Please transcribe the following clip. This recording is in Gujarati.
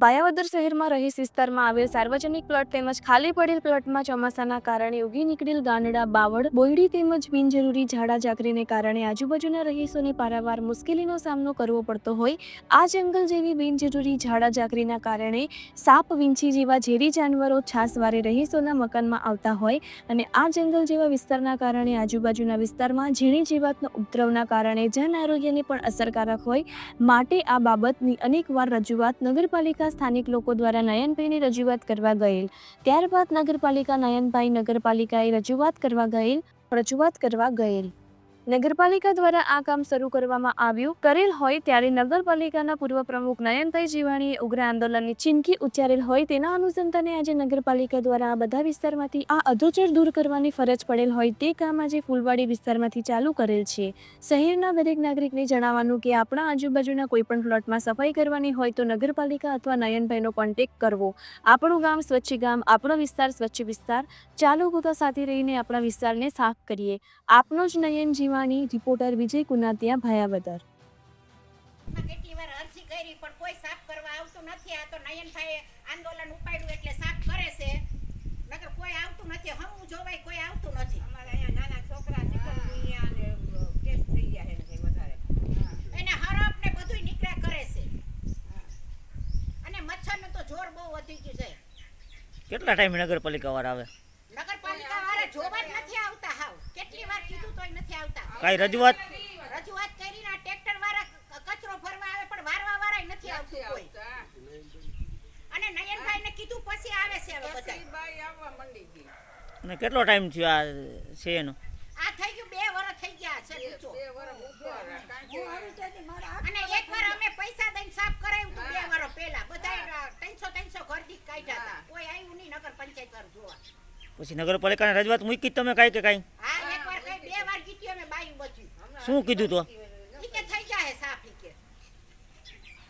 ભાયાવદર શહેરમાં રહીશ વિસ્તારમાં આવેલ સાર્વજનિક પ્લોટ તેમજ ખાલી પડેલ પ્લોટમાં ચોમાસાના કારણે ઉગી નીકળેલ ગાંડડા, બાવળ, બોયડી તેમજ બિનજરૂરી ઝાડા ઝાકરીને કારણે આજુબાજુના રહીશોને પારાવાર મુશ્કેલીનો સામનો કરવો પડતો હોય. આ જંગલ જેવી બિનજરૂરી ઝાડા ઝાકરીના કારણે સાપ, વિંછી જેવા ઝેરી જાનવરો છાસવારે રહીશોના મકાનમાં આવતા હોય અને આ જંગલ જેવા વિસ્તારના કારણે આજુબાજુના વિસ્તારમાં ઝીણી જીવાતનો ઉપદ્રવના કારણે જન આરોગ્યને પણ અસરકારક હોય. માટે આ બાબતની અનેકવાર રજૂઆત નગરપાલિકા સ્થાનિક લોકો દ્વારા નયનભાઈની રજૂઆત કરવા ગયેલ. ત્યારબાદ નગરપાલિકા નયનભાઈ નગરપાલિકાએ રજૂઆત કરવા ગયેલ, રજૂઆત કરવા ગયેલ. નગરપાલિકા દ્વારા આ કામ શરૂ કરવામાં આવ્યું. કરેલ હોય ત્યારે નગરપાલિકાના પૂર્વ પ્રમુખ નયનભાઈ જીવાણીએ ઉગ્ર આંદોલનની ચીમકી ઉચ્ચારેલ હોય તેના અનુસંધાને આજે નગરપાલિકા દ્વારા આ બધા વિસ્તારમાંથી આ અધોચર દૂર કરવાની ફરજ પડેલ હોય તે કામ આજે ફૂલવાડી વિસ્તારમાંથી ચાલુ કરેલ છે. શહેરના દરેક નાગરિકને જણાવવાનું કે આપણા આજુબાજુના કોઈપણ પ્લોટમાં સફાઈ કરવાની હોય તો નગરપાલિકા અથવા નયનભાઈનો કોન્ટેક કરવો. આપણું ગામ સ્વચ્છ ગામ, આપણો વિસ્તાર સ્વચ્છ વિસ્તાર. ચાલો બધા સાથે રહીને આપણા વિસ્તારને સાફ કરીએ. આપનો જ નયન જીવાણી રિપોર્ટર વિજય કુનાતિયા ભાયાવદર. કેટલી વાર અરજી કરી પણ કોઈ સાફ કરવા આવતું નથી. આ તો નયનભાઈએ આંદોલન ઉપાડ્યું એટલે સાફ કરે છે. નકર કોઈ આવતું નથી. હમું જોવાય કોઈ આવતું નથી. અમારે અહીંયા નાના છોકરા ચિકનગુનિયા ને કેસ થઈ ગયા છે વધારે. એને હરપ ને બધુંય નીકળ્યા કરે છે. અને મચ્છરનું તો જોર બહુ વધી ગયું છે. કેટલા ટાઈમ નગરપાલિકા વાર આવે? નગરપાલિકા વાળા જોવા જ નથી આવતા હાવ કેટલી વાર કીધું તોય નથી આવતા. કઈ રજૂઆત? રજૂઆત કરીને આ ટ્રેક્ટર વાળા કચરો ભરવા આવે પણ વારવા વાળા નથી આવતું કોઈ. અને નયનભાઈને કીધું પછી આવે છે હવે બધા. બાઈ આવવા મંડી ગઈ. અને કેટલો ટાઈમ થયો આ છે એનો? આ થઈ ગયું બે વર્ષ થઈ ગયા છે ઊંચો. બે વર્ષ ઉપર અને એક વાર અમે પૈસા દઈને સાફ કરાવ્યું હતું બે વર્ષ પહેલા. બધા ત્રણસો ત્રણસો ઘર દીક કાઢ્યા હતા. કોઈ આવ્યું નહીં નગર પંચાયત વાળું જોવા. પછી નગરપાલિકાને રજૂઆત મૂકી તમે કાંઈ કે કાંઈ? હા એકવાર કઈ બે વાર કીધું અમે બાયું બચ્યું શું કીધું તો?